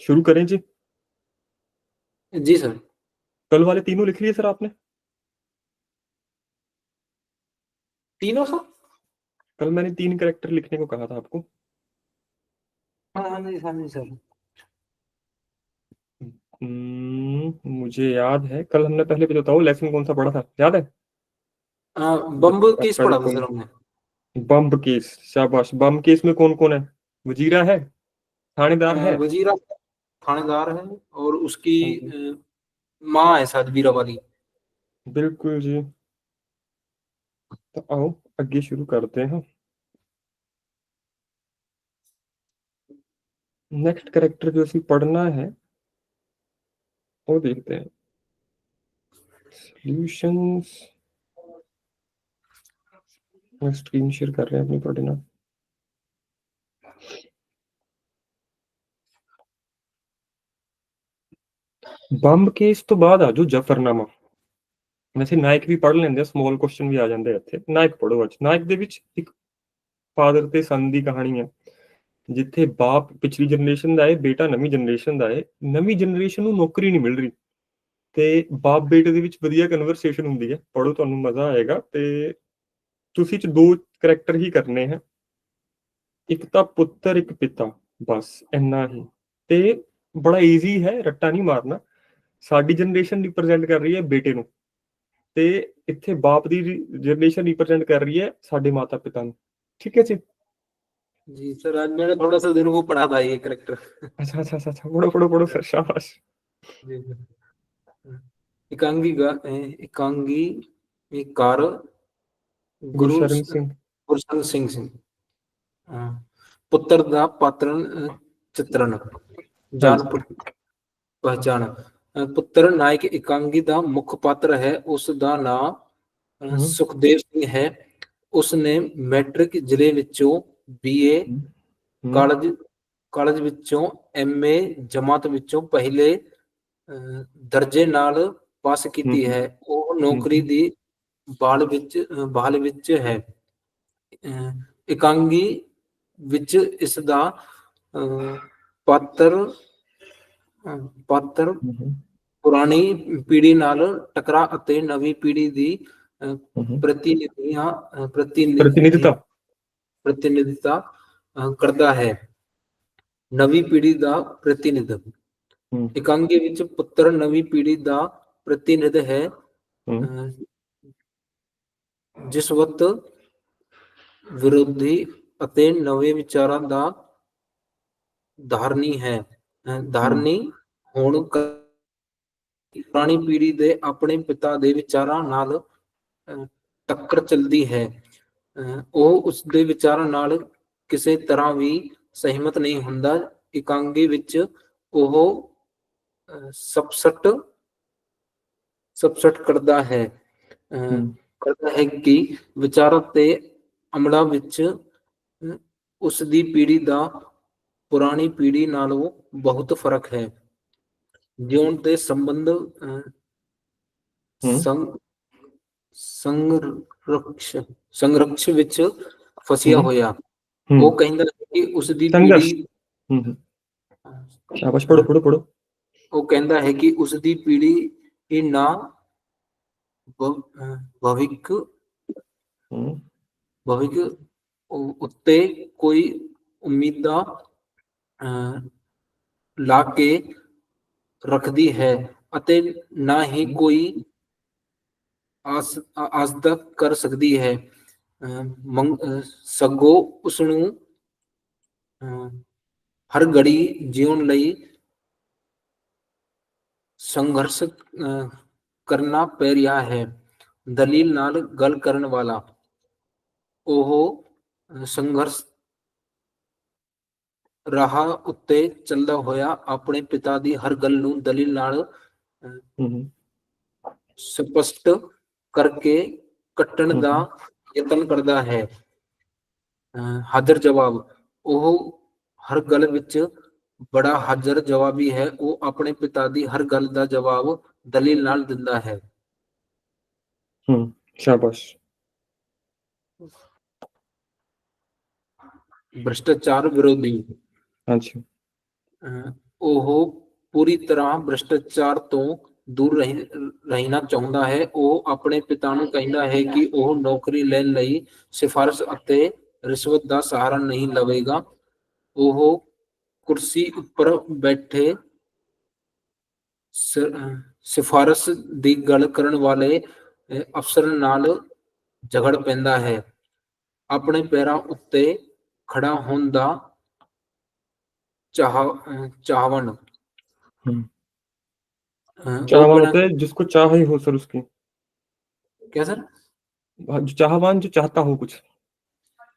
शुरू करें जी। जी सर। कल वाले तीनों लिख लिए सर आपने? तीनों सर? कल मैंने तीन करेक्टर लिखने को कहा था आपको। हाँ हाँ जी हाँ जी सर। हम्म, मुझे याद है कल हमने पहले भी बताओ लेसन कौन सा पढ़ा था याद है? हाँ, बम्ब किस पढ़ा था सर हमने। बम केस शाबाश। बम केस में कौन कौन है? वजीरा है? थानेदार है वजीरा थानेदार है और उसकी हाँ माँ है शायद वीरा वाली बिल्कुल जी। तो आओ आगे शुरू करते हैं। नेक्स्ट करेक्टर जो उसे पढ़ना है वो देखते हैं। सॉल्यूशंस मैं स्क्रीन शेयर कर रहे हैं अपनी पढ़ना। ਬੰਬ ਕੇਸ ਤੋਂ ਬਾਅਦ ਆ ਜੋ ਜਫਰਨਾਮਾ। ਵੈਸੇ ਨਾਇਕ ਵੀ ਪੜ੍ਹ ਲੈਂਦੇ ਆ ਸਮਾਲ ਕੁਐਸਚਨ ਵੀ ਆ ਜਾਂਦੇ ਆ ਇੱਥੇ। ਨਾਇਕ ਪੜੋ ਅੱਜ। ਨਾਇਕ ਦੇ ਵਿੱਚ ਇੱਕ ਫਾਦਰ ਤੇ ਸਨ ਦੀ ਕਹਾਣੀ ਹੈ ਜਿੱਥੇ ਬਾਪ ਪਿਛਲੀ ਜਨਰੇਸ਼ਨ ਦਾ ਹੈ ਬੇਟਾ ਨਵੀਂ ਜਨਰੇਸ਼ਨ ਦਾ ਹੈ ਨਵੀਂ ਜਨਰੇਸ਼ਨ ਨੂੰ ਨੌਕਰੀ ਨਹੀਂ ਮਿਲ ਰਹੀ। ਤੇ ਬਾਪ ਬੇਟੇ ਦੇ ਵਿੱਚ ਵਧੀਆ ਕਨਵਰਸੇਸ਼ਨ ਹੁੰਦੀ ਹੈ ਪੜੋ ਤੁਹਾਨੂੰ ਮਜ਼ਾ ਆਏਗਾ। ਤੇ ਤੁਸੀਂ ਚ ਦੋ ਕਰੈਕਟਰ ਹੀ ਕਰਨੇ ਹੈ ਇੱਕ ਤਾਂ ਪੁੱਤਰ, ਇੱਕ ਪਿਤਾ। ਬਸ, ਇੰਨਾ ਹੀ। ਤੇ ਬੜਾ ਈਜ਼ੀ ਹੈ, ਰੱਟਾ ਨਹੀਂ ਮਾਰਨਾ। ਸਾਡੀ ਜਨਰੇਸ਼ਨ ਰਿਪਰੈਜ਼ੈਂਟ ਕਰ ਰਹੀ ਹੈ ਬੇਟੇ ਨੂੰ ਤੇ ਇੱਥੇ ਬਾਪ ਦੀ ਜਨਰੇਸ਼ਨ ਰਿਪਰੈਜ਼ੈਂਟ ਕਰ ਰਹੀ ਹੈ ਸਾਡੇ ਮਾਤਾ ਪਿਤਾ ਨੂੰ ਠੀਕ ਹੈ ਜੀ जी सर आज मैंने थोड़ा सा दिन को पढ़ा था ये करेक्टर अच्छा अच्छा अच्छा अच्छा पढ़ो पढ़ो पढ़ो सर शाबाश जी सर एकांगी गा अ, एकांगी कार गुरु गुरशरण सिंह ਗੁਰਸ਼ਨ ਸਿੰਘ ਸਿੰਘ ਹਾਂ ਪੁੱਤਰ ਦਾ ਪਾਤਰਨ ਅ, ਚਿੱਤਰਨ ਜਾਣ ਪ- ਪਹਿਚਾਣ ਅ, ਪੁੱਤਰ ਨਾਇਕ ਇਕਾਂਗੀ ਦਾ ਮੁੱਖ ਪਾਤਰ ਹੈ ਉਸ ਦਾ ਨਾਮ ਸੁਖਦੇਵ ਸਿੰਘ ਹੈ। ਉਸ ਨੇ ਮੈਟ੍ਰਿਕ ਜ਼ਿਲ੍ਹੇ ਵਿੱਚੋਂ ਬੀਏ ਕਾਲਜ ਕਾਲਜ ਵਿੱਚੋਂ ਐਮਏ ਜਮਾਤ ਵਿੱਚੋਂ ਪਹਿਲੇ ਦਰਜੇ ਨਾਲ ਪਾਸ ਕੀਤੀ ਹੈ। ਉਹ ਨੌਕਰੀ ਦੀ ਬਾਲ ਵਿੱਚ ਬਾਲ ਵਿੱਚ ਹੈ। ਇਕਾਂਗੀ ਵਿੱਚ ਇਸ ਦਾ ਪਾਤਰ ਪਾਤਰ ਪੁਰਾਣੀ ਪੀੜ੍ਹੀ ਨਾਲ ਟਕਰਾ ਅਤੇ ਨਵੀਂ ਪੀੜ੍ਹੀ ਦੀ ਪ੍ਰਤੀਨਿਧੀਆਂ ਪ੍ਰਤੀਨਿਧਤਾ। ਪ੍ਰਤੀਨਿਧਤਾ ਕਰਦਾ ਹੈ। ਨਵੀਂ ਪੀੜ੍ਹੀ ਦਾ ਪ੍ਰਤੀਨਿਧ। ਇਕਾਂਗੀ ਵਿੱਚ ਪੁੱਤਰ ਨਵੀਂ ਪੀੜ੍ਹੀ ਦਾ ਪ੍ਰਤੀਨਿਧ ਹੈ। ਜਿਸ ਵਕਤ ਵਿਰੋਧੀ ਅਤੇ ਨਵੇਂ ਵਿਚਾਰਾਂ ਦਾ ਧਾਰਨੀ ਹੈ। ਧਾਰਨੀ ਹੋਣ ਪੁਰਾਣੀ ਪੀੜ੍ਹੀ ਦੇ ਆਪਣੇ ਪਿਤਾ ਦੇ ਵਿਚਾਰਾਂ ਨਾਲ ਟੱਕਰ ਚੱਲਦੀ ਹੈ। ਉਹ ਉਸ ਦੇ ਵਿਚਾਰਾਂ ਨਾਲ ਕਿਸੇ ਤਰ੍ਹਾਂ ਵੀ ਸਹਿਮਤ ਨਹੀਂ ਹੁੰਦਾ। ਇਕਾਂਗੀ ਵਿੱਚ ਉਹ ਸਬਸਟ ਸਬਸਟ ਕਰਦਾ ਹੈ। ਕਰਦਾ ਹੈ ਕਿ ਵਿਚਾਰਾਂ ਤੇ ਅਮਲਾਂ ਵਿੱਚ ਉਸ ਦੀ ਪੀੜ੍ਹੀ ਦਾ ਪੁਰਾਣੀ ਪੀੜ੍ਹੀ ਨਾਲੋਂ ਬਹੁਤ ਫ਼ਰਕ ਹੈ। ਜਿਉਣ ਦੇ ਸੰਬੰਧ ਸੰਗਰਕਸ਼ ਸੰਗਰਕਸ਼ ਵਿੱਚ ਫਸਿਆ ਹੋਇਆ। ਉਹ ਕਹਿੰਦਾ ਕਿ ਉਸ ਦੀ ਪੀੜ੍ਹੀ ਸ਼ਾਬਾਸ਼ ਪੜੋ ਪੜੋ ਪੜੋ ਉਹ ਕਹਿੰਦਾ ਹੈ ਕਿ ਉਸ ਦੀ ਪੀੜ੍ਹੀ ਇਹ ਨਾ ਭਵਿਕ ਭਵਿਕ ਉੱਤੇ ਕੋਈ ਉਮੀਦਾਂ ਲਾ ਕੇ ਰੱਖਦੀ ਹੈ ਅਤੇ ਨਾ ਹੀ ਕੋਈ ਆਸ ਆਸਦਾ ਕਰ ਸਕਦੀ ਹੈ। ਸਗੋਂ ਉਸ ਨੂੰ ਹਰ ਘੜੀ ਜਿਉਣ ਲਈ ਸੰਘਰਸ਼ ਕਰਨਾ ਪੈ ਰਿਹਾ ਹੈ। ਦਲੀਲ ਨਾਲ ਗੱਲ ਕਰਨ ਵਾਲਾ ਉਹ ਸੰਘਰਸ਼ ਰਾਹ ਉੱਤੇ ਚੱਲਦਾ ਹੋਇਆ ਆਪਣੇ ਪਿਤਾ ਦੀ ਹਰ ਗੱਲ ਨੂੰ ਦਲੀਲ ਨਾਲ ਸਪਸ਼ਟ ਕਰਕੇ ਕੱਟਣ ਦਾ ਯਤਨ ਕਰਦਾ ਹੈ। ਹਾਜ਼ਰ ਜਵਾਬ। ਉਹ ਹਰ ਗੱਲ ਵਿੱਚ ਬੜਾ ਹਾਜ਼ਰ ਜਵਾਬੀ ਹੈ। ਉਹ ਆਪਣੇ ਪਿਤਾ ਦੀ ਹਰ ਗੱਲ ਦਾ ਜਵਾਬ ਦਲੀਲ ਨਾਲ ਦਿੰਦਾ ਹੈ। ਹੂੰ ਸ਼ਾਬਾਸ਼। ਭ੍ਰਿਸ਼ਟਾਚਾਰ ਵਿਰੋਧੀ। हाँ ਉਹ ਪੂਰੀ ਤਰ੍ਹਾਂ ਭ੍ਰਿਸ਼ਟਾਚਾਰ ਤੋਂ ਦੂਰ ਰਹਿਣਾ ਚਾਹੁੰਦਾ ਹੈ। ਉਹ ਆਪਣੇ ਪਿਤਾ ਨੂੰ ਕਹਿੰਦਾ ਹੈ ਕਿ ਉਹ ਨੌਕਰੀ ਲੈਣ ਲਈ ਸਿਫਾਰਸ਼ ਅਤੇ ਰਿਸ਼ਵਤ ਦਾ ਸਹਾਰਾ ਨਹੀਂ ਲਵੇਗਾ। ਉਹ ਕੁਰਸੀ ਉੱਪਰ ਬੈਠੇ ਸ- ਸਿਫਾਰਸ਼ ਦੀ ਗੱਲ ਕਰਨ ਵਾਲੇ ਅਫਸਰ ਨਾਲ ਝਗੜ ਪੈਂਦਾ ਹੈ। ਆਪਣੇ ਪੈਰਾਂ ਉੱਤੇ ਖੜਾ ਹੋਣ ਦਾ ਚਾਹ ਅਹ, ਚਾਹਵਨ हम्म। अह, वो चाहवान बिना- होता है जिसको चाह ही हो सर उसकी क्या सर जो चाहवान जो चाहता हो कुछ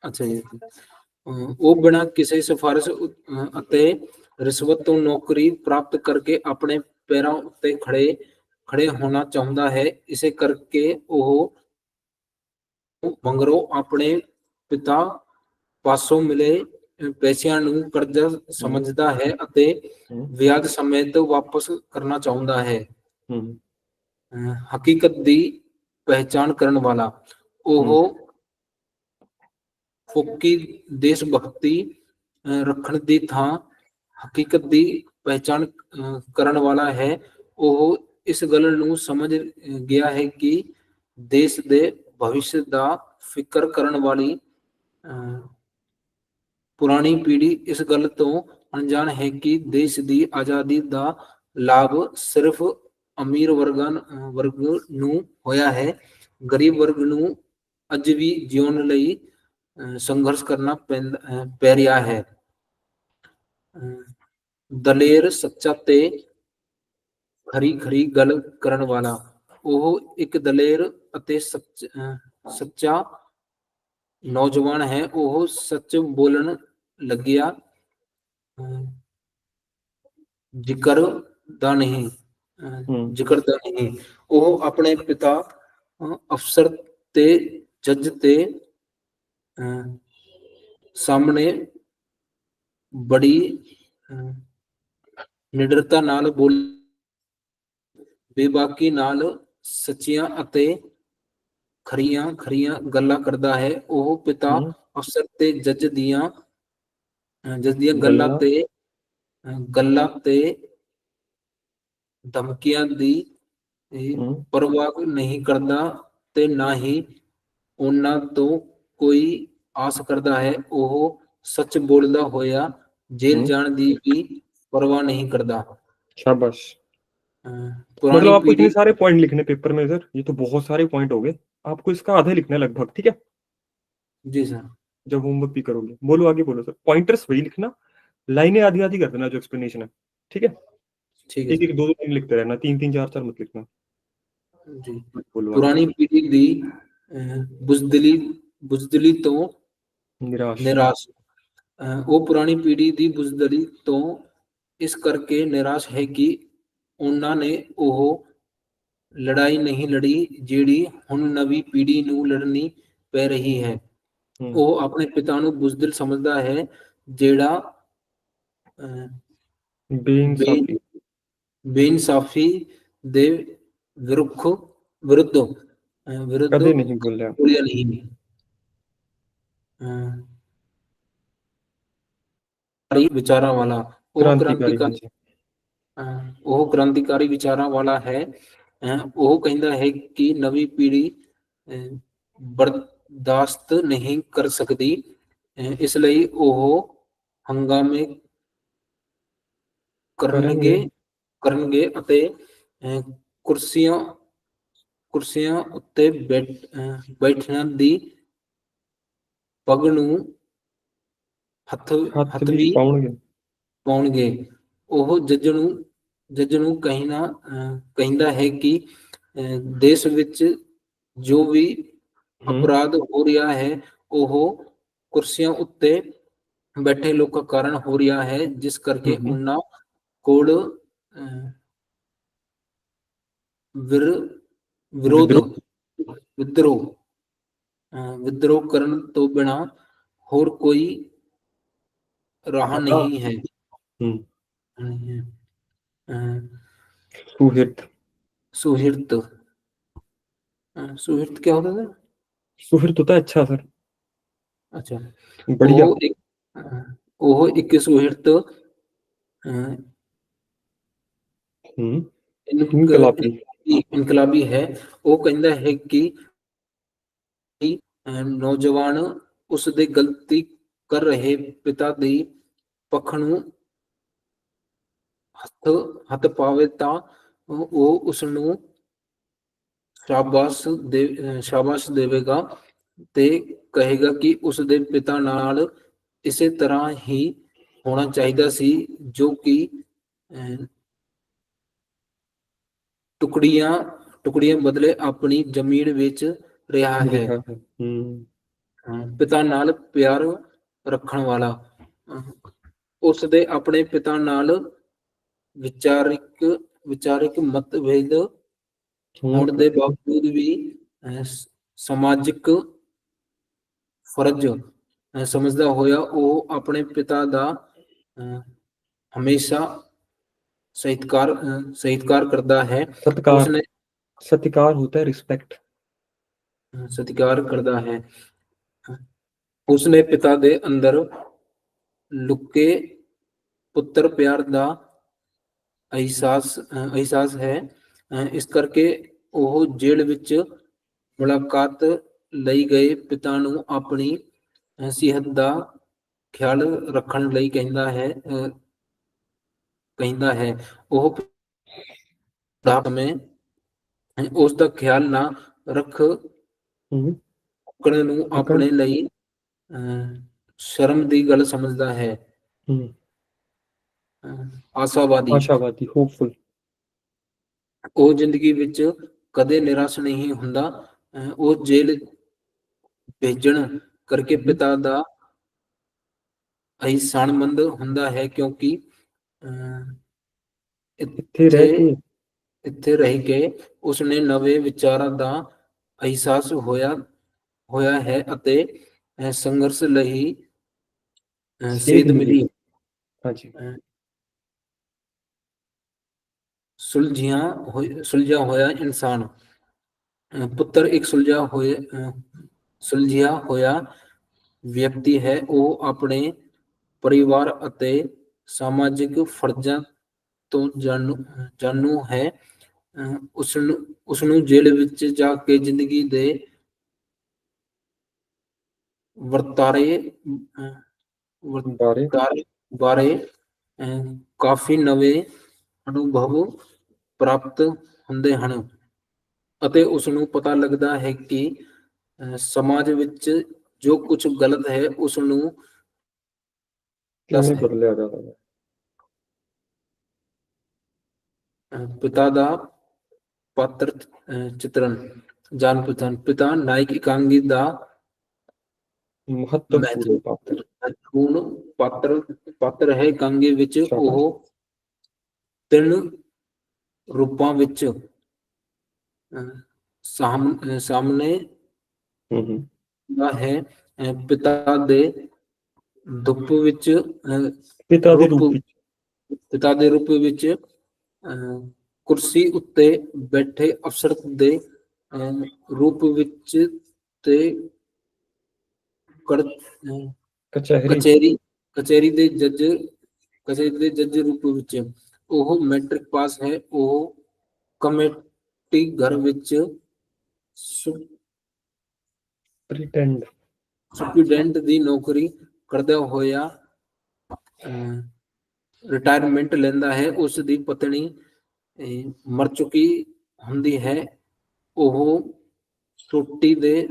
ਅੱਛਾ ਜੀ ਅਹ ਉਹ ਬਿਨਾਂ ਕਿਸੇ ਸਿਫਾਰਿਸ਼ ਉ- ਅਹ ਅਤੇ ਰਿਸ਼ਵਤ ਤੋਂ ਨੌਕਰੀ ਪ੍ਰਾਪਤ ਕਰਕੇ ਆਪਣੇ ਪੈਰਾਂ ਉੱਤੇ ਖੜੇ ਖੜੇ ਹੋਣਾ ਚਾਹੁੰਦਾ ਹੈ ਇਸੇ ਕਰਕੇ ਉਹ ਮੰਗਰੋਂ ਆਪਣੇ ਪਿਤਾ ਪਾਸੋਂ ਮਿਲੇ ਅਹ ਪੈਸਿਆਂ ਨੂੰ ਕਰਜ਼ਾ ਸਮਝਦਾ ਹੈ ਅਤੇ ਵਿਆਜ ਸਮੇਂ ਵਾਪਸ ਕਰਨਾ ਚਾਹੁੰਦਾ ਹੈ। ਹਕੀਕਤ ਦੀ ਪਹਿਚਾਨ ਕਰਨ ਵਾਲਾ। ਉਹ ਫੋਕੀ ਦੇਸ਼ ਭਗਤੀ ਰੱਖਣ ਦੀ ਥਾਂ ਹਕੀਕਤ ਦੀ ਪਹਿਚਾਨ ਕਰਨ ਵਾਲਾ ਹੈ। ਉਹ ਇਸ ਗੱਲ ਨੂੰ ਸਮਝ ਗਿਆ ਹੈ ਕਿ ਦੇਸ਼ ਦੇ ਭਵਿੱਖ ਦਾ ਫਿਕਰ ਕਰਨ ਵਾਲੀ ਪੁਰਾਣੀ ਪੀੜ੍ਹੀ ਇਸ ਗੱਲ ਤੋਂ ਅਣਜਾਣ ਹੈ ਕਿ ਦੇਸ਼ ਦੀ ਆਜ਼ਾਦੀ ਦਾ ਲਾਭ ਸਿਰਫ ਅਮੀਰ ਵਰਗਾਂ ਵਰਗ ਨੂੰ ਹੋਇਆ ਹੈ। ਗਰੀਬ ਵਰਗ ਨੂੰ ਅੱਜ ਵੀ ਜਿਉਣ ਲਈ, ਅਹ, ਸੰਘਰਸ਼ ਕਰਨਾ ਪੈਂਦਾ ਪੈ ਰਿਹਾ ਹੈ। ਅਹ, ਦਲੇਰ ਸੱਚਾ ਤੇ ਖਰੀ ਖਰੀ ਗੱਲ ਕਰਨ ਵਾਲਾ। ਉਹ ਇੱਕ ਦਲੇਰ ਅਤੇ ਸੱਚ, ਅਹ, ਸੱਚਾ ਨੌਜਵਾਨ ਹੈ ਉਹ ਸੱਚ ਬੋਲਣ ਲੱਗਿਆ ਜ਼ਿਕਰ ਦਾ ਨਹੀਂ। ਜ਼ਿਕਰ ਦਾ ਨਹੀਂ ਉਹ ਆਪਣੇ ਪਿਤਾ ਅਫਸਰ ਤੇ ਜੱਜ ਤੇ ਸਾਹਮਣੇ ਬੜੀ ਨਿਡਰਤਾ ਨਾਲ ਬੋਲ ਬੇਬਾਕੀ ਨਾਲ ਸੱਚੀਆਂ ਅਤੇ ਖਰੀਆਂ ਖਰੀਆਂ ਗੱਲਾਂ ਕਰਦਾ ਹੈ ਉਹ ਪਿਤਾ ਹਮ, ਅਫਸਰ ਤੇ ਜੱਜ ਦੀਆਂ ਅਹ ਜੱਜ ਦੀਆਂ ਗੱਲਾਂ ਗੱਲਾਂ। ਤੇ ਅਹ ਗੱਲਾਂ ਤੇ ਧਮਕੀਆਂ ਦੀ ਇਹ ਹਮ, ਪਰਵਾਹ ਨਹੀਂ ਕਰਦਾ ਤੇ ਨਾ ਹੀ ਉਹਨਾਂ ਤੋਂ ਕੋਈ ਆਸ ਕਰਦਾ ਹੈ ਉਹ ਸੱਚ ਬੋਲਦਾ ਹੋਇਆ ਜੇਲ੍ਹ ਹਮ। ਜਾਣ ਦੀ ਵੀ ਪਰਵਾਹ ਨਹੀਂ ਕਰਦਾ शाबाश ਅਹ मतलब ਪੁਰਾਣੀ आपको इतने ਪੀੜ੍ਹੀ सारे पॉइंट लिखने पेपर में सर ये तो बहुत सारे पॉइंट हो गए आपको इसका आधा लिखना है लगभग ठीक है जी सर जब होमवर्क भी करोगे बोलो आगे बोलो सर पॉइंटर्स वही लिखना लाइनें आधी आधी कर देना जो एक्सप्लेनेशन है ठीक है ठीक है एक एक दो दो लाइन लिखते रहना तीन तीन चार चार मत लिखना सर। जी बोलो आगे। ਪੁਰਾਣੀ ਪੀੜ੍ਹੀ ਦੀ ਅਹ ਬੁਜ਼ਦਲੀ ਬੁਜ਼ਦਲੀ ਤੋਂ निराश ਨਿਰਾਸ਼ ਅਹ ਉਹ ਪੁਰਾਣੀ ਪੀੜ੍ਹੀ ਦੀ ਬੁਜ਼ਦਲੀ ਤੋਂ ਇਸ ਕਰਕੇ ਨਿਰਾਸ਼ ਹੈ ਕਿ ਉਹਨਾਂ ਨੇ ਉਹ ਲੜਾਈ ਨਹੀਂ ਲੜੀ ਜਿਹੜੀ ਹੁਣ ਨਵੀਂ ਪੀੜ੍ਹੀ ਨੂੰ ਲੜਨੀ ਪੈ ਰਹੀ ਹੈ। ਉਹ ਆਪਣੇ ਪਿਤਾ ਨੂੰ ਬੁਜ਼ਦਿਲ ਸਮਝਦਾ ਹੈ ਜਿਹੜਾ ਬੇਇਨਸਾਫੀ। ਬੇਇਨਸਾਫੀ ਦੇ ਵਿਰੁੱਧ ਵਿਰੁੱਧ ਵਿਰੁੱਧ ਕਦੇ ਨਹੀਂ ਬੋਲਿਆ। ਬੋਲਿਆ ਨਹੀਂ। ਕ੍ਰਾਂਤੀਕਾਰੀ ਵਿਚਾਰਾਂ ਵਾਲਾ ਉਹ ਕ੍ਰਾਂਤੀਕਾਰੀ ਉਹ ਕ੍ਰਾਂਤੀਕਾਰੀ ਵਿਚਾਰਾਂ ਵਾਲਾ ਹੈ। ਉਹ ਕਹਿੰਦਾ ਹੈ ਕਿ ਨਵੀਂ ਪੀੜ੍ਹੀ ਬਰਦਾਸ਼ਤ ਨਹੀਂ ਕਰ ਸਕਦੀ। ਇਸ ਲਈ ਉਹ ਹੰਗਾਮੇ ਕਰਨਗੇ ਕਰਨਗੇ। ਅਤੇ ਕੁਰਸੀਆਂ ਕੁਰਸੀਆਂ ਉੱਤੇ ਬੈਠਣ ਦੀ ਪਗ ਨੂੰ ਹੱਥ ਹੱਥ ਵੀ ਪਾਉਣਗੇ। ਪਾਉਣਗੇ। ਉਹ ਜੱਜ ਨੂੰ ਜੱਜ ਨੂੰ ਕਹਿਣਾ ਕਹਿੰਦਾ ਹੈ ਕਿ ਦੇਸ਼ ਵਿੱਚ ਜੋ ਵੀ ਅਪਰਾਧ ਹੋ ਰਿਹਾ ਹੈ ਉਹ ਕੁਰਸੀਆਂ ਉੱਤੇ ਬੈਠੇ ਲੋਕਾਂ ਕਾਰਨ ਹੋ ਰਿਹਾ ਹੈ ਜਿਸ ਕਰਕੇ ਉਹਨਾਂ ਕੋਲ ਵਿਰ ਵਿਰੋਧ ਵਿਦਰੋਹ। ਵਿਦਰੋਹ ਕਰਨ ਤੋਂ ਬਿਨਾ ਹੋਰ ਕੋਈ ਰਾਹ ਨਹੀਂ ਹੈ। ਹੂੰ। नहीं है अह, सुहिर्द सुहृत अह, सुहृत क्या होता था सुहिर्द होता है अच्छा सर अच्छा बढ़िया ਉਹ ਇੱਕ ਅਹ, ਉਹ ਇੱਕ ਸੁਹਿਰਤ ਅਹ, ਹੂੰ ਇਨਕ- ਇਨਕਲਾਬੀ ਇਨਕਲਾਬੀ ਹੈ ਉਹ ਕਹਿੰਦਾ ਹੈ ਕਿ ਕਿ, ਅਹ, ਨੌਜਵਾਨ ਉਸ ਦੇ ਗਲਤੀ ਕਰ ਰਹੇ ਪਿਤਾ ਦੀ ਪੱਖ ਨੂੰ ਹੱਥ ਹੱਥ ਪਾਵੇ ਤਾਂ ਉਹ- ਉਸ ਨੂੰ ਸ਼ਾਬਾਸ਼ ਦੇ ਸ਼ਾਬਾਸ਼ ਦੇਵੇਗਾ ਤੇ ਕਹੇਗਾ ਕਿ ਉਸ ਦੇ ਪਿਤਾ ਨਾਲ ਇਸੇ ਤਰ੍ਹਾਂ ਹੀ ਹੋਣਾ ਚਾਹੀਦਾ ਸੀ ਜੋ ਕਿ ਟੁਕੜੀਆਂ ਟੁਕੜੀਆਂ ਬਦਲੇ ਆਪਣੀ ਜ਼ਮੀਨ ਵਿੱਚ ਰਿਹਾ ਹੈ। ਪਿਤਾ ਨਾਲ ਪਿਆਰ ਰੱਖਣ ਵਾਲਾ। ਉਸ ਦੇ ਆਪਣੇ ਪਿਤਾ ਨਾਲ ਵਿਚਾਰਿਕ ਵਿਚਾਰਿਕ ਮਤਭੇਦ ਹੋਣ ਦੇ ਬਾਵਜੂਦ ਵੀ ਸਮਾਜਿਕ ਫਰਜ਼ ਸਮਝਦਾ ਹੋਇਆ ਉਹ ਆਪਣੇ ਪਿਤਾ ਦਾ ਹਮੇਸ਼ਾ ਸਹਿਤਕਾਰ ਸਹਿਤਕਾਰ ਕਰਦਾ ਹੈ। ਸਤਿਕਾਰ। ਸਤਿਕਾਰ ਹੁੰਦਾ ਹੈ ਰਿਸਪੈਕਟ ਸਤਿਕਾਰ ਕਰਦਾ ਹੈ। ਉਸਨੇ ਪਿਤਾ ਦੇ ਅੰਦਰ ਲੁਕੇ ਪੁੱਤਰ ਪਿਆਰ ਦਾ ਅਹਿਸਾਸ ਅਹ ਅਹਿਸਾਸ ਹੈ। ਇਸ ਕਰਕੇ ਉਹ ਜੇਲ੍ਹ ਵਿੱਚ ਮੁਲਾਕਾਤ ਲਈ ਗਏ ਪਿਤਾ ਨੂੰ ਆਪਣੀ ਸਿਹਤ ਦਾ ਖਿਆਲ ਰੱਖਣ ਲਈ ਕਹਿੰਦਾ ਹੈ ਕਹਿੰਦਾ ਹੈ। ਉਹ ਰਾਤ में ਉਸ ਦਾ ਖਿਆਲ ਨਾ ਰੱਖ ਕੁੱਕੜ ਨੂੰ ਆਪਣੇ ਲਈ ਸ਼ਰਮ ਦੀ ਗੱਲ ਸਮਝਦਾ ਹੈ। ਆਸ਼ਾਵਾਦੀ। ਆਸ਼ਾਵਾਦੀ ਹੋਪਫੁਲ ਉਹ ਜ਼ਿੰਦਗੀ ਵਿੱਚ ਕਦੇ ਨਿਰਾਸ਼ ਨਹੀਂ ਹੁੰਦਾ। ਉਹ ਜੇਲ੍ਹ ਭੇਜਣ ਕਰਕੇ ਪਿਤਾ ਦਾ ਅਹਿਸਾਨਮੰਦ ਹੁੰਦਾ ਹੈ ਕਿਉਂਕਿ ਇੱਥੇ ਰਹਿ ਕੇ। ਇੱਥੇ ਰਹਿ ਕੇ ਉਸਨੇ ਨਵੇਂ ਵਿਚਾਰਾਂ ਦਾ ਅਹਿਸਾਸ ਹੋਇਆ ਹੋਇਆ ਹੈ ਅਤੇ ਸੰਘਰਸ਼ ਲਈ ਸੇਧ ਮਿਲੀ। ਹਾਂਜੀ। ਸੁਲਝਿਆ ਹੋਇਆ ਸੁਲਝਿਆ ਹੋਇਆ ਇਨਸਾਨ। ਪੁੱਤਰ ਇੱਕ ਸੁਲਝਿਆ ਅਹ, ਸੁਲਝਿਆ ਹੋਇਆ ਵਿਅਕਤੀ ਹੈ। ਉਹ ਆਪਣੇ ਪਰਿਵਾਰ ਅਤੇ ਸਮਾਜਿਕ ਫਰਜ਼ਾਂ ਤੋਂ ਜਾਣੂ ਜਾਣੂ ਹੈ। ਉਸ ਨੂੰ ਉਸ ਨੂੰ ਜੇਲ੍ਹ ਵਿੱਚ ਜਾ ਕੇ ਜ਼ਿੰਦਗੀ ਦੇ ਵਰਤਾਰੇ ਅਹ, ਵਰ- ਬਾਰੇ ਕਾਫੀ ਨਵੇਂ ਅਨੁਭਵ ਪ੍ਰਾਪਤ ਹੁੰਦੇ ਹਨ ਅਤੇ ਉਸ ਨੂੰ ਪਤਾ ਲੱਗਦਾ ਹੈ ਕਿ ਸਮਾਜ ਵਿੱਚ ਜੋ ਕੁਝ ਗਲਤ ਹੈ ਉਸ ਨੂੰ ਕਿਵੇਂ ਬਦਲਿਆ ਜਾ ਸਕਦਾ ਪਿਤਾ ਦਾ ਪਾਤਰ ਚਿਤਰਨ ਜਾਣ ਪਛਾਣ ਪਿਤਾ ਨਾਇਕ ਇਕਾਂਗੀ ਦਾ ਮਹੱਤਵਪੂਰਨ ਪਾਤਰ ਪਾਤਰ ਪਾਤਰ ਹੈ ਇਕਾਂਗੀ ਵਿੱਚ। ਉਹ ਤਿੰਨ ਰੂਪਾਂ ਵਿੱਚ ਸਾਹਮਣੇ ਹੂੰ ਹੂੰ। ਦਾ ਹੈ ਪਿਤਾ ਦੇ ਦੁੱਪ ਵਿੱਚ ਪਿਤਾ ਦੇ ਰੂਪ- ਪਿਤਾ ਦੇ ਰੂਪ ਵਿੱਚ ਕੁਰਸੀ ਉੱਤੇ ਬੈਠੇ ਅਫਸਰ ਦੇ ਰੂਪ ਵਿੱਚ ਤੇ ਕਚਹਿਰੀ ਕਚਹਿਰੀ ਦੇ ਜੱਜ ਕਚਹਿਰੀ ਦੇ ਜੱਜ ਰੂਪ ਵਿੱਚ। ਉਹ ਮੈਟ੍ਰਿਕ ਪਾਸ ਹੈ ਉਹ ਕਮੇਟੀ ਘਰ ਵਿੱਚ ਪ੍ਰੀਟੈਂਡ ਸੁਪਰੀਡੈਂਟ ਦੀ ਨੌਕਰੀ ਕਰਦਾ ਹੋਇਆ ਰਿਟਾਇਰਮੈਂਟ ਲੈਂਦਾ ਹੈ ਉਸ ਦੀ ਪਤਨੀ ਮਰ ਚੁੱਕੀ ਹੁੰਦੀ ਹੈ ਉਹ ਛੁੱਟੀ ਦੇ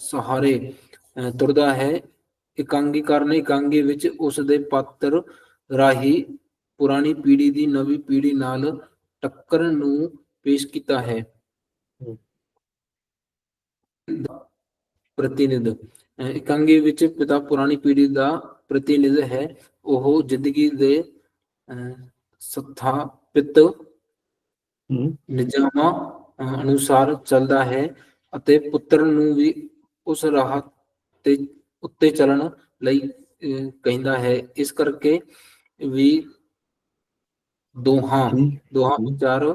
ਸਹਾਰੇ ਤੁਰਦਾ ਹੈ। ਇਕਾਂਗੀ ਕਾਰਨ ਇਕਾਂਗੀ ਵਿੱਚ ਉਸ ਦੇ ਪਾਤਰ ਰਾਹੀਂ ਪੁਰਾਣੀ ਪੀੜ੍ਹੀ ਦੀ ਨਵੀਂ ਪੀੜ੍ਹੀ ਨਾਲ ਟੱਕਰ ਨੂੰ ਪੇਸ਼ ਕੀਤਾ ਹੈ। ਪ੍ਰਤੀਨਿਧ ਇਕਾਂਗੀ ਵਿੱਚ ਪਿਤਾ ਪੁਰਾਣੀ ਪੀੜ੍ਹੀ ਦਾ ਪ੍ਰਤੀਨਿਧ ਹੈ। ਉਹ ਜ਼ਿੰਦਗੀ ਦੇ ਸਥਾਪਿਤ ਨਿਯਮਾਂ ਅਨੁਸਾਰ ਚੱਲਦਾ ਹੈ ਅਤੇ ਪੁੱਤਰ ਨੂੰ ਵੀ ਉਸ ਰਾਹ ਤੇ ਉੱਤੇ ਚੱਲਣ ਲਈ ਕਹਿੰਦਾ ਹੈ। ਇਸ ਕਰਕੇ ਵੀ ਦੋਹਾਂ ਠੀਕ ਦੋਹਾਂ ਵਿਚਾਰ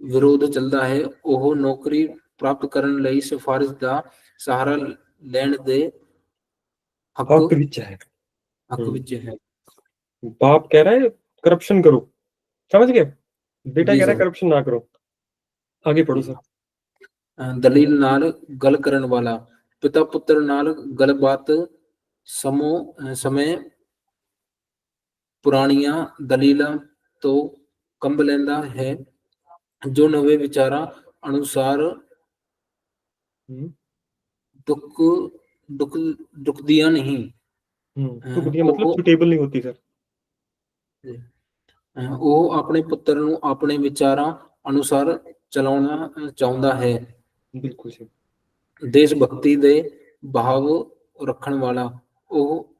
ਵਿਰੋਧ ਚੱਲਦਾ ਹੈ ਉਹ ਨੌਕਰੀ ਪ੍ਰਾਪਤ ਕਰਨ ਲਈ ਸਿਫਾਰਿਸ਼ ਦਾ ਸਹਾਰਾ ਲੈਣ ਦੇ ਹੱਕ ਹੱਕ ਵਿੱਚ ਹੈ ਹੱਕ ਵਿੱਚ ਹੈ बाप कह रहा है करप्शन करो समझ गए बेटा जी कह रहा है सर। करप्शन ना करो आगे पढ़ो सर ਅਹ ਦਲੀਲ ਨਾਲ ਗੱਲ ਕਰਨ ਵਾਲਾ ਪਿਤਾ ਪੁੱਤਰ ਨਾਲ ਗੱਲਬਾਤ ਸਮੋ ਅਹ ਸਮੇਂ ਪੁਰਾਣੀਆਂ ਦਲੀਲਾਂ ਤੋਂ ਕੰਬ ਲੈਂਦਾ ਹੈ ਜੋ ਨਵੇਂ ਵਿਚਾਰਾਂ ਅਨੁਸਾਰ ਦੁੱਖ ਦੁੱਖ ਦੁੱਖਦੀਆਂ ਨਹੀਂ। ਦੁੱਖਦੀਆਂ ਮਤਲਬ ਸੁਟੇਬਲ ਨਹੀਂ ਹੁੰਦੀ ਸਰ। ਉਹ ਆਪਣੇ ਪੁੱਤਰ ਨੂੰ ਆਪਣੇ ਵਿਚਾਰਾਂ ਅਨੁਸਾਰ ਚਲਾਉਣਾ ਚਾਹੁੰਦਾ ਹੈ। ਬਿਲਕੁਲ ਸਹੀ ਦੇਸ਼ ਭਗਤੀ ਦੇ ਭਾਵ ਰੱਖਣ ਵਾਲਾ ਉਹ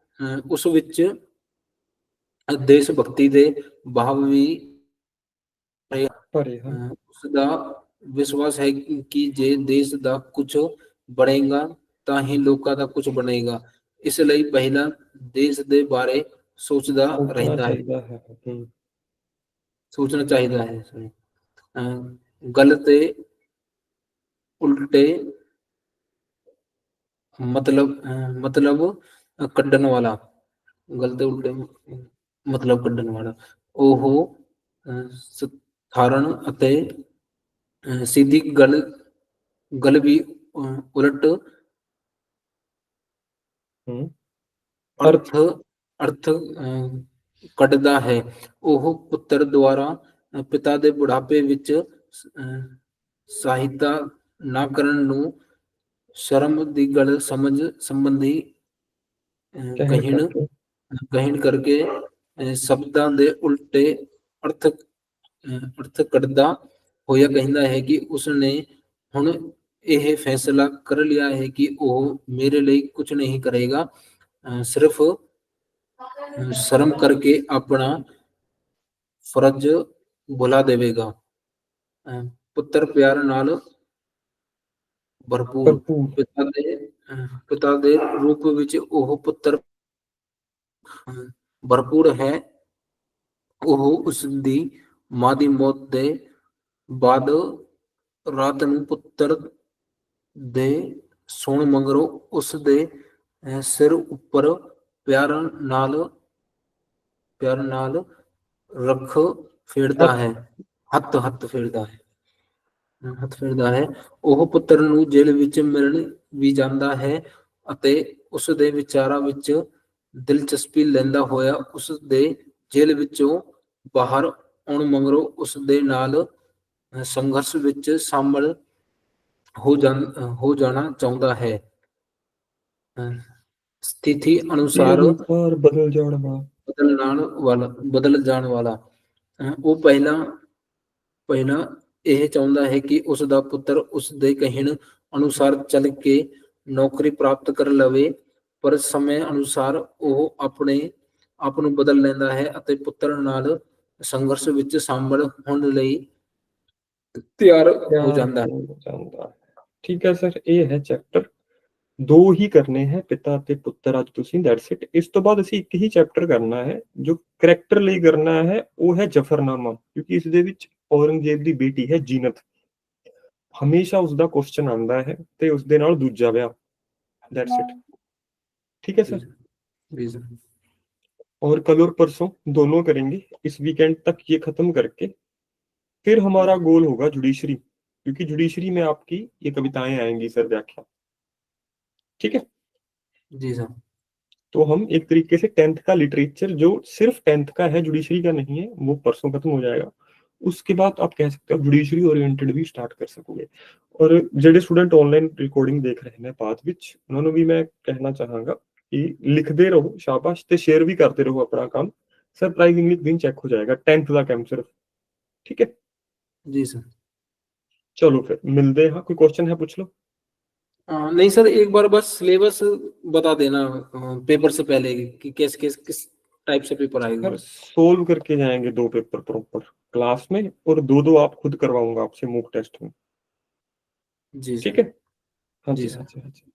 ਉਸ ਵਿੱਚ ਦੇਸ਼ ਭਗਤੀ ਦੇ ਭਾਵ ਵੀ पर हाँ ਅਹ ਉਸ ਦਾ ਵਿਸ਼ਵਾਸ ਹੈ ਕਿ ਕਿ ਜੇ ਦੇਸ਼ ਦਾ ਕੁਝ ਬਣੇਗਾ ਤਾਂ ਹੀ ਲੋਕਾਂ ਦਾ ਕੁਝ ਬਣੇਗਾ ਇਸ ਲਈ ਪਹਿਲਾਂ ਦੇਸ਼ ਦੇ ਬਾਰੇ ਸੋਚਦਾ सोचना ਰਹਿੰਦਾ ਹੈ चाहिए है हम्म ਸੋਚਣਾ ਚਾਹੀਦਾ ਹੈ sorry। ਅਹ ਗੱਲ ਤੇ ਉਲਟੇ ਮਤਲਬ ਅਹ ਮਤਲਬ ਕੱਢਣ ਵਾਲਾ ਗੱਲ ਤੇ ਉਲਟੇ ਮਤਲਬ ਕੱਢਣ ਵਾਲਾ ਧਾਰਨ ਅਤੇ ਸਿੱਧੀ ਗਲ ਗੱਲ ਵੀ ਉਲਟ। ਅਰਥ ਅਰਥ ਕੱਢਦਾ ਹੈ। ਉਹ ਪੁੱਤਰ ਦੁਆਰਾ ਪਿਤਾ ਦੇ ਬੁਢਾਪੇ ਵਿੱਚ ਸਹਾਇਤਾ ਨਾ ਕਰਨ ਨੂੰ ਸ਼ਰਮ ਦੀ ਗੱਲ ਸਮਝ ਸੰਬੰਧੀ ਕਹਿਣ ਕਹਿਣ ਕਰਕੇ। ਸ਼ਬਦਾਂ ਦੇ ਉਲਟੇ ਅਰਥ ਅਰਥ ਕੱਢਦਾ ਹੋਇਆ ਕਹਿੰਦਾ ਹੈ ਕਿ ਉਸ ਨੇ ਹੁਣ ਇਹ ਫੈਸਲਾ ਕਰ ਲਿਆ ਹੈ ਕਿ ਉਹ ਮੇਰੇ ਲਈ ਕੁਝ ਨਹੀਂ ਕਰੇਗਾ। ਸਿਰਫ ਸ਼ਰਮ ਕਰਕੇ ਆਪਣਾ ਫਰਜ਼ ਭੁਲਾ ਦੇਵੇਗਾ। ਪੁੱਤਰ ਪਿਆਰ ਨਾਲ ਭਰਪੂਰ ਪਿਤਾ ਦੇ ਪਿਤਾ ਦੇ ਰੂਪ ਵਿੱਚ ਉਹ ਪੁੱਤਰ ਭਰਪੂਰ ਹੈ। ਉਹ ਉਸ ਦੀ ਮਾਂ ਦੀ ਮੌਤ ਦੇ ਬਾਅਦ ਰਾਤ ਨੂੰ ਪੁੱਤਰ ਦੇ ਸੌਣ ਮੰਗਰੋਂ ਉਸ ਦੇ ਸਿਰ ਉੱਪਰ ਪਿਆਰ ਨਾਲ ਪਿਆਰ ਨਾਲ ਰੱਖ ਫੇਰਦਾ ਹੈ। ਹੱਥ ਹੱਥ ਫੇਰਦਾ ਹੈ। ਹੱਥ ਫੇਰਦਾ ਹੈ। ਉਹ ਪੁੱਤਰ ਨੂੰ ਜੇਲ੍ਹ ਵਿੱਚ ਮਿਲਣ ਵੀ ਜਾਂਦਾ ਹੈ ਅਤੇ ਉਸ ਦੇ ਵਿਚਾਰਾਂ ਵਿੱਚ ਦਿਲਚਸਪੀ ਲੈਂਦਾ ਹੋਇਆ ਉਸ ਦੇ ਜੇਲ੍ਹ ਵਿੱਚੋਂ ਬਾਹਰ ਆਉਣ ਮਗਰੋਂ ਉਸ ਦੇ ਨਾਲ ਸੰਘਰਸ਼ ਵਿੱਚ ਸ਼ਾਮਲ ਹੋ ਜਾਣ ਹੋ ਜਾਣਾ ਚਾਹੁੰਦਾ ਹੈ। ਸਥਿਤੀ ਅਨੁਸਾਰ ਬਦਲ ਜਾਣ ਵਾਲਾ। ਬਦਲ ਜਾਣ ਵਾਲਾ ਉਹ ਪਹਿਲਾਂ ਪਹਿਲਾਂ ਇਹ ਚਾਹੁੰਦਾ ਹੈ ਕਿ ਉਸ ਦਾ ਪੁੱਤਰ ਉਸ ਦੇ ਕਹਿਣ ਅਨੁਸਾਰ ਚੱਲ ਕੇ ਨੌਕਰੀ ਪ੍ਰਾਪਤ ਕਰ ਲਵੇ ਪਰ ਸਮੇਂ ਅਨੁਸਾਰ ਉਹ ਆਪਣੇ ਆਪ ਨੂੰ ਬਦਲ ਲੈਂਦਾ ਹੈ ਅਤੇ ਪੁੱਤਰ ਨਾਲ ਸੰਘਰਸ਼ ਵਿੱਚ ਸ਼ਾਮਲ ਹੋਣ ਲਈ ਤਿਆਰ ਹੋ ਜਾਂਦਾ ਹੈ। ਠੀਕ ਹੈ ਸਰ ਇਹ ਹੈ ਚੈਪਟਰ ਦੋ ਹੀ ਕਰਨੇ ਹੈ ਪਿਤਾ ਤੇ ਪੁੱਤਰ ਅੱਜ ਤੁਸੀਂ ਦੈਟਸ ਇਟ ਇਸ ਤੋਂ ਬਾਅਦ ਅਸੀਂ ਇੱਕ ਹੀ ਚੈਪਟਰ ਕਰਨਾ ਹੈ ਜੋ ਕੈਰੈਕਟਰ ਲਈ ਕਰਨਾ ਹੈ ਉਹ ਹੈ ਜਫਰਨਾਮਾ ਕਿਉਂਕਿ ਇਸ ਦੇ ਵਿੱਚ ਔਰੰਗਜ਼ੇਬ ਦੀ ਬੇਟੀ ਹੈ ਜੀਨਤ। ਹਮੇਸ਼ਾ ਉਸ ਦਾ ਕੁਐਸਚਨ ਆਉਂਦਾ ਹੈ ਤੇ ਉਸ ਦੇ ਨਾਲ ਦੂਜਾ ਵਿਆਹ। ਦੈਟਸ ਇਟ ਠੀਕ ਹੈ ਸਰ? ਜੀ ਸਰ और कल और परसों दोनों करेंगे इस वीकेंड तक ये खत्म करके फिर हमारा गोल होगा जुडिशरी क्योंकि जुडिशरी में आपकी ये कविताएँ आएँगी सर व्याख्या। ठीक है? जी सर। तो हम एक तरीके से टेंथ का लिटरेचर जो सिर्फ़ टेंथ का है जुडिशरी का नहीं है वो परसों खत्म हो जाएगा। उसके बाद आप कह सकते हो जुडिशरी ओरिएंटेड भी स्टार्ट कर सकोगे। और जेडे स्टूडेंट ऑनलाइन रिकॉर्डिंग देख रहे हैं पाथ विच उन्होंने भी मैं कहना चाहूँगा कि लिखते रहो शाबाश ते शेयर भी करते रहो अपना काम। सरप्राइजिंगली दिन चेक हो जाएगा। टेंथ का कैंप सिर्फ़। ठीक है? जी सर चलो फिर मिलते हैं। हाँ, कोई क्वेश्चन है पूछ लो। आ, नहीं सर एक बार बस सिलेबस बता देना पेपर से पहले कि कैसे किस किस टाइप से पेपर आएगा। सोल्व करके जाएँगे दो पेपर प्रॉपर क्लास में और दो दो आप खुद करवाऊँगा आपसे मूक टेस्ट में। जी ठीक है? हाँ जी, सर जी हाँ सर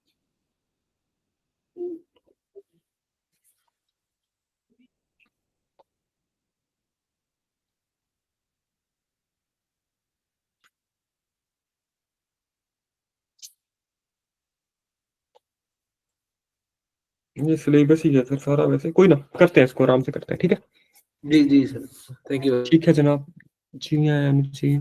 ये सिलेबस ही है सर सारा वैसे कोई ना करते हैं इसको आराम से करते हैं ठीक है जी जी सर थैंक यू ठीक है जनाब जी आया मुझे